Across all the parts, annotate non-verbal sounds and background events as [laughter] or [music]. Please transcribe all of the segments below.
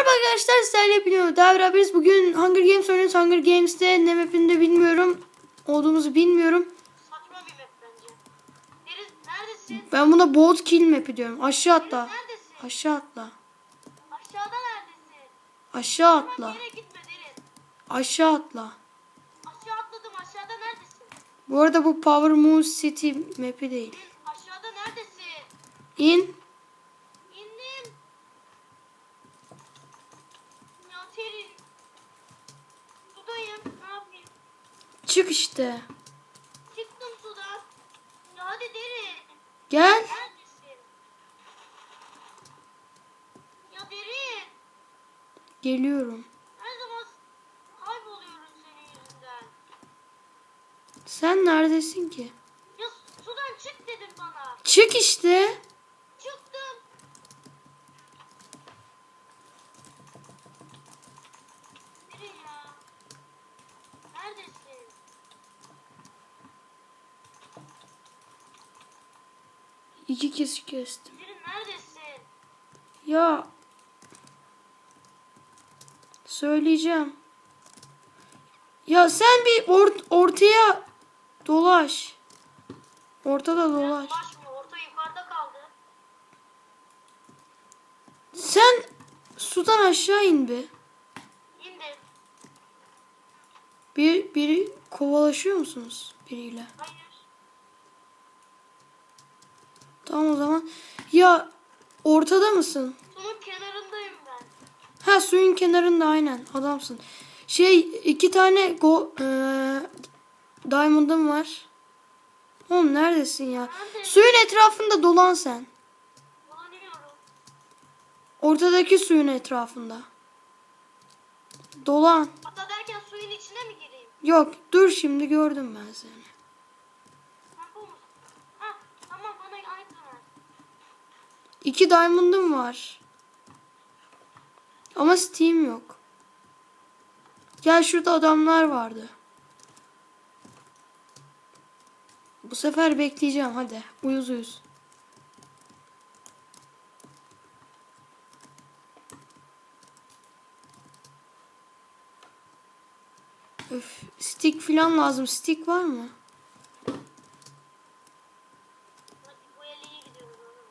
Merhaba arkadaşlar sizlerle biliyorum. Daha beraberiz. Bugün Hunger Games oynuyoruz. Hunger Games'te ne mapinde bilmiyorum. Olduğumuzu bilmiyorum. Saçma bir map bence. Deniz neredesin? Ben buna boat kill map'i diyorum. Aşağı atla. Deniz neredesin? Aşağı atla. Aşağıda neredesin? Aşağı Tamam atla. yere gitme Deniz. Aşağı atla. Aşağı atladım aşağıda neredesin? Bu arada bu Power Moon City map'i değil. Deniz aşağıda neredesin? İn. İndim. Ya Terin. Sudayım ne yapayım? Çık işte. Çıktım sudan. Hadi Derin. Gel. Neredesin? Ya Derin. Geliyorum. Her zaman kayboluyorum senin yüzünden. Sen neredesin ki? Ya sudan çık dedim bana. Çık işte. Çıktım. Nereye ya? Neredesin? İki kez kestim. Neredesin? Ya. Söyleyeceğim. Ya sen bir or- ortaya dolaş. Ortada dolaş. ulaşmıyor. Orta yukarıda kaldı. Sen sudan aşağı in bir. İndim. Bir biri kovalaşıyor musunuz biriyle? Hayır. Tamam o zaman. Ya ortada mısın? Suyun kenarındayım ben. Ha suyun kenarında aynen adamsın. Şey iki tane go eee diamond'ım var. Oğlum neredesin ya? Nerede? Suyun etrafında dolan sen. Dolanıyorum. Ortadaki suyun etrafında. Dolan. Hatta derken suyun içine mi gireyim? Yok dur şimdi gördüm ben seni. Ha bu musun? Ha tamam bana item ver. İki diamond'ım var. Ama Steam yok. Gel şurada adamlar vardı. Bu sefer bekleyeceğim hadi. Uyuz uyuz. Öf, stick falan lazım. Stick var mı? Hadi bu el iyi gidiyoruz oğlum.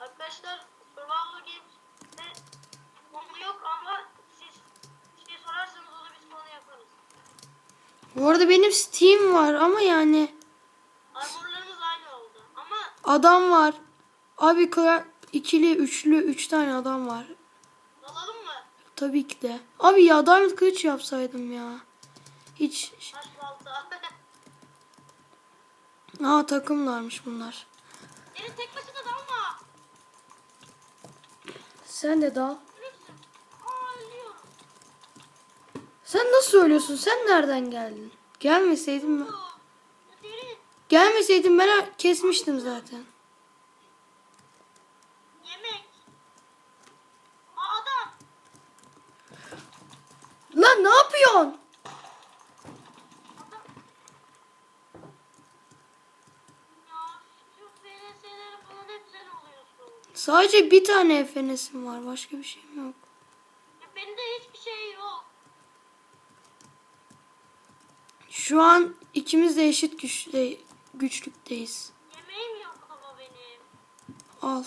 Arkadaşlar Survival Games'te konu yok ama siz bir şey sorarsanız onu biz konu yaparız. Bu arada benim Steam var ama yani Armorlarımız aynı oldu ama adam var. Abi ikili, üçlü, üç tane adam var. dalalım mı? Tabii ki de. Abi ya diamond kılıç yapsaydım ya. Hiç. [laughs] Aa takımlarmış bunlar. Senin tek başına dalma. Sen de dal. Ölürsün. Aa ölüyorum. Sen nasıl söylüyorsun? Sen nereden geldin? Gelmeseydin ben. Gelmeseydin ben kesmiştim zaten. Yemek. Aa adam. Lan ne yapıyorsun? Sadece bir tane FNS'im var. Başka bir şeyim yok. Ya benim de hiçbir şey yok. Şu an ikimiz de eşit güçle, güçlükteyiz. Yemeğim yok ama benim. Al.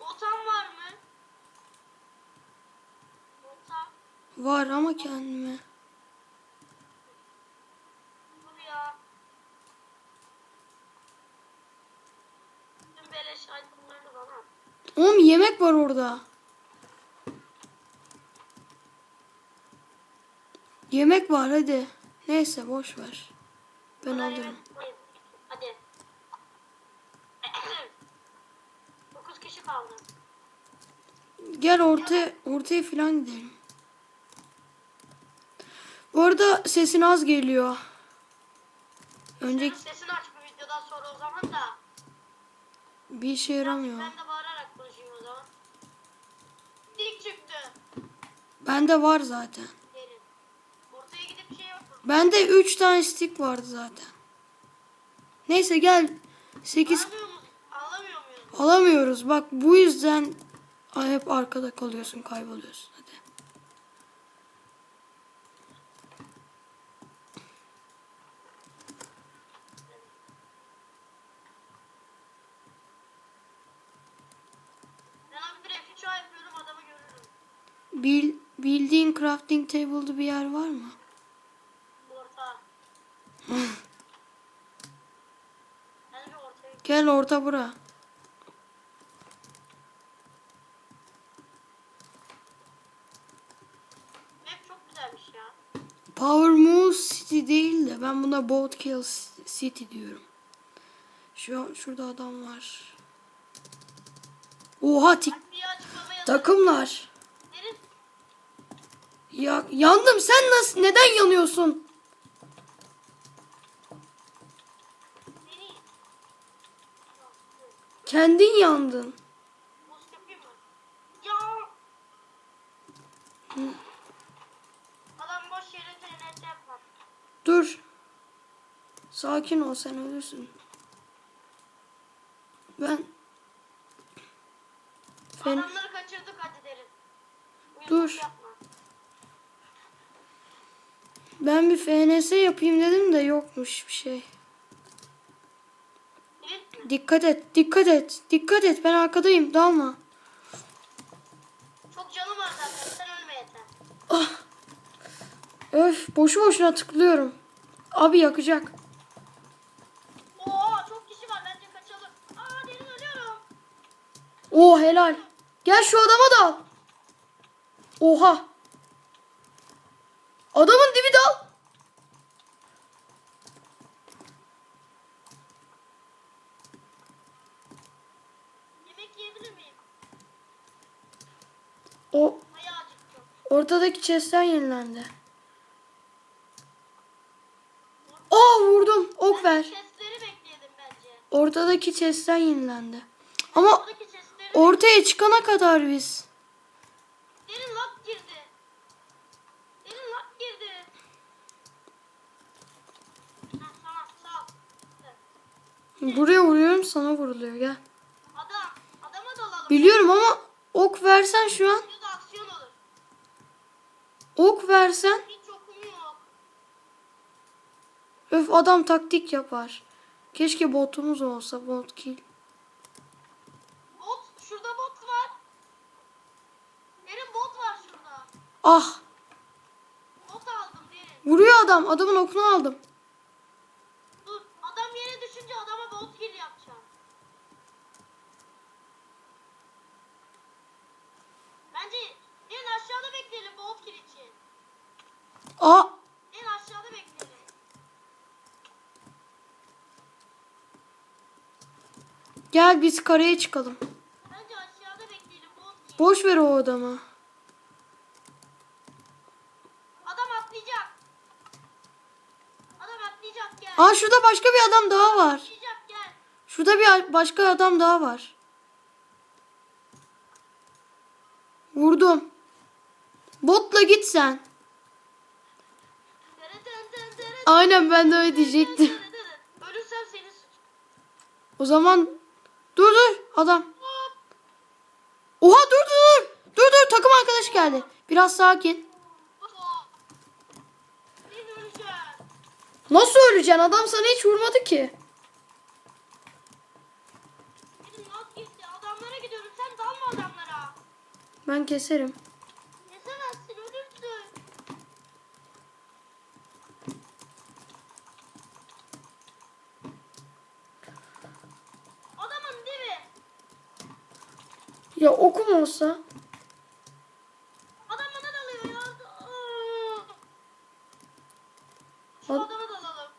Botam var mı? Bota. Var ama kendime. Dur ya. Tüm beleş itemlarını bana at. Oğlum yemek var orada. Yemek var hadi. Neyse boş ver. Ben Bana alırım. Hadi. [clears throat] 9 kişi kaldı. Gel ortaya ortaya falan gidelim. Bu arada sesin az geliyor. Önceki Senin sesini aç bu videodan sonra o zaman da. bir işe yaramıyor. Ben de bağırarak konuşayım o zaman. Dik çıktı. Bende var zaten. Derin. Ortaya gidip şey yapalım. Bende 3 tane stick vardı zaten. Neyse gel. 8 Alamıyor mu? Alamıyor muyuz? alamıyoruz. Bak bu yüzden hep arkada kalıyorsun, kayboluyorsun. Hadi. Ben abi bir F3 yapıyorum adamı görürüm. Bil, bildiğin crafting table'da bir yer var mı? Orta. ben bir ortaya Gel orta bura. Power Move City değil de ben buna Boat Kill City diyorum. Şu şurada adam var. Oha tik takımlar. Ya yandım sen nasıl neden yanıyorsun? seni. Kendin yandın. Ya. Adam boş yere TNT. Dur. Sakin ol sen ölürsün. Ben Fen Adamları kaçırdık hadi. Uyuzluk Dur. Yapma. ben bir FNS yapayım dedim de yokmuş bir şey. Dikkat et, dikkat et, dikkat et. Ben arkadayım. Dalma. çok canım var zaten sen ölme yeter. Öf, boşu boşuna tıklıyorum. Abi yakacak. Oo çok kişi var bence kaçalım. Aa derin ölüyorum. Oo helal. Gel şu adama dal. Oha. Adamın dibi dal. Yemek yiyebilir miyim? O ortadaki chest'ten yenilendi. Aa vurdum. Ok ver. Ortadaki chest'ten yenilendi. Ama ortaya çıkana kadar biz. Derin lock girdi. Derin lock girdi. Buraya vuruyorum sana vuruluyor gel. Adam. Adama dalalım. Biliyorum ama ok versen şu an. Ok versen. Hiç okum yok. Öf adam taktik yapar. Keşke botumuz olsa bot kill. Bot. Şurada bot var. Derin bot var şurada. Ah Bot aldım derin. vuruyor adam. Adamın okunu aldım. Dur. Adam yere düşünce adama bot kill yapacağım. Bence derin aşağıda bekleyelim bot kill için. Aa Derin aşağıda bekleyelim. Gel biz karaya çıkalım. Bence aşağıda bekleyelim bot. Boş ver o adamı. Adam atlayacak. Adam atlayacak gel. Aa şurada başka bir adam daha var. Atlayacak gel. Şurada bir başka adam daha var. Vurdum. Botla git sen. Aynen ben de öyle diyecektim. Ölürsem seni. O zaman dur dur adam. Oha dur dur dur. Dur takım arkadaş geldi. Biraz sakin. Ben. Nasıl öleceksin? Adam sana hiç vurmadı ki. Benim not gitti. Adamlara gidiyorum. Sen dalma adamlara. Ben keserim. Kesemezsin ölürsün. Adamın dibi. Ya okum olsa. Adam bana dalıyor ya. Şu Ad- adama dalalım.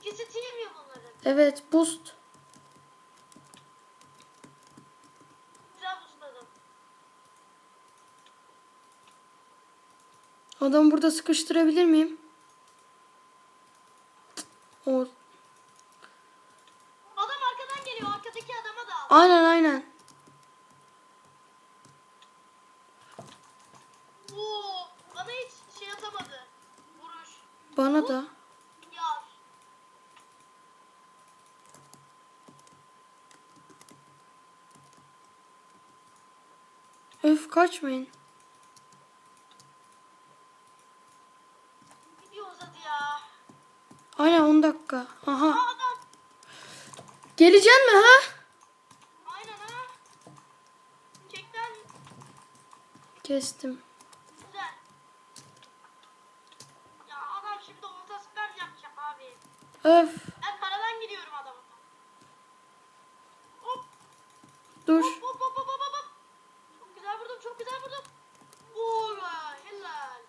İkisi team ya bunların. Evet boost. Güzel. Adamı burada sıkıştırabilir miyim? Cık, O. Adam arkadan geliyor. Arkadaki adama dal. Aynen aynen. Oo, bana hiç şey atamadı. Vuruş. Bana da. Yar. Kaçmayın. Uzadı ya. Aynen 10 dakika. Aha. Geleceksin mi ha? Aynen ha. Çekten Kestim. güzel. Ya adam şimdi orta spam yapacak abi. Öf. Ben paradan gidiyorum adama. Hop Dur. hop hop. Çok güzel vurdum çok güzel vurdum. Ola helal.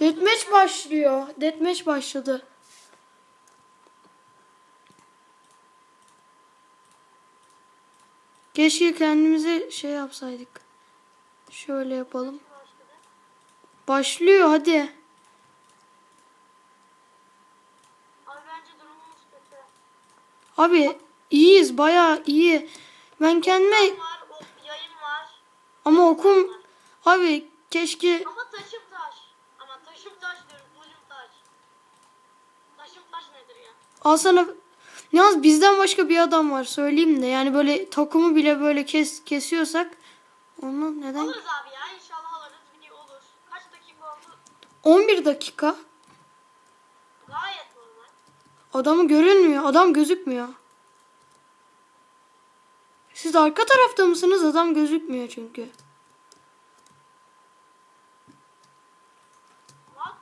Deathmatch başlıyor. Deathmatch başladı. Keşke kendimize şey yapsaydık. Şöyle yapalım. Başlıyor hadi. Abi iyiyiz bayağı iyi. Ben kendime Var, o yayın var. ama okum abi keşke Ama nedir ya? al sana yalnız bizden başka bir adam var söyleyeyim de yani böyle takımı bile böyle kes kesiyorsak onu neden Alırız abi ya. İnşallah alırız. Video olur. Kaç dakika oldu? 11 dakika Gayet normal. adamı görünmüyor adam gözükmüyor. Siz arka tarafta mısınız? Adam gözükmüyor çünkü. What?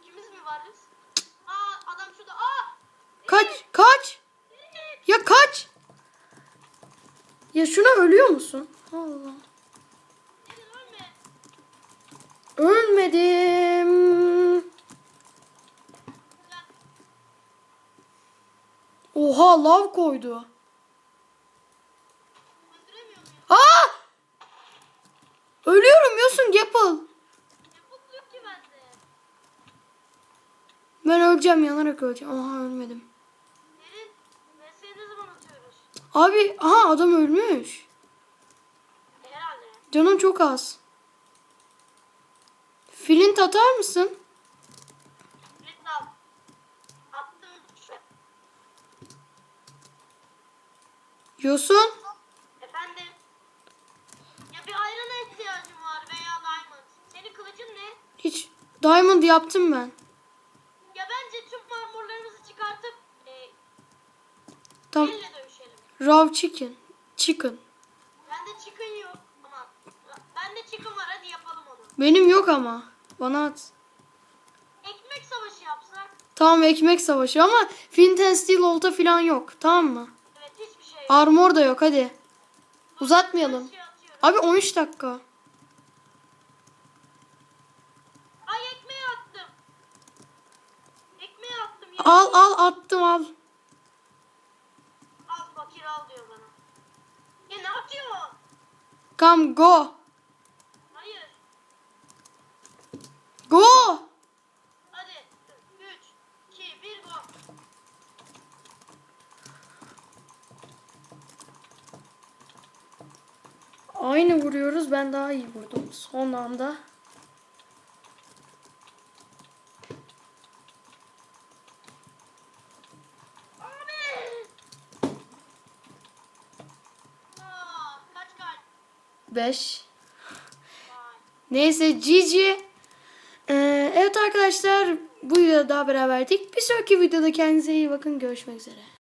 İkimiz mi varız? Aa adam şurada. Aa! Kaç, kaç. Ya kaç. Ya şuna ölüyor musun? Allah. Ölmedim. Oha lav koydu. Aa! Ölüyorum Yosun Gapple. Ben öleceğim yanarak öleceğim. Aha ölmedim. Derin. Mesleği ne zaman atıyoruz? Abi aha adam ölmüş. Herhalde. Canım çok az. Flint atar mısın? Yosun. Efendim. Ya bir ayrana ihtiyacım var veya diamond. Senin kılıcın ne? Hiç diamond yaptım ben. Raw chicken. Chicken. Bende chicken yok ama bende chicken var hadi yapalım onu. Benim yok ama. Bana at. Ekmek savaşı yapsak. Tamam ekmek savaşı ama flint and steel olta falan yok. Tamam mı? Evet hiçbir şey yok. Armor da yok hadi. Uzatmayalım. Şey. Abi 13 dakika. Ay ekmeği attım. Ekmeği attım ya. Al al attım. Al fakir al diyor bana. Ya ne atıyor? Come go. Hayır. Go. Hadi. 3, 2, 1 go. Aynı vuruyoruz. Ben daha iyi vurdum. Son anda. Abi. Aa, kaç kalp? 5. Vay. Neyse GG. Ee, evet arkadaşlar bu videoda daha beraberdik. Bir sonraki videoda kendinize iyi bakın. Görüşmek üzere.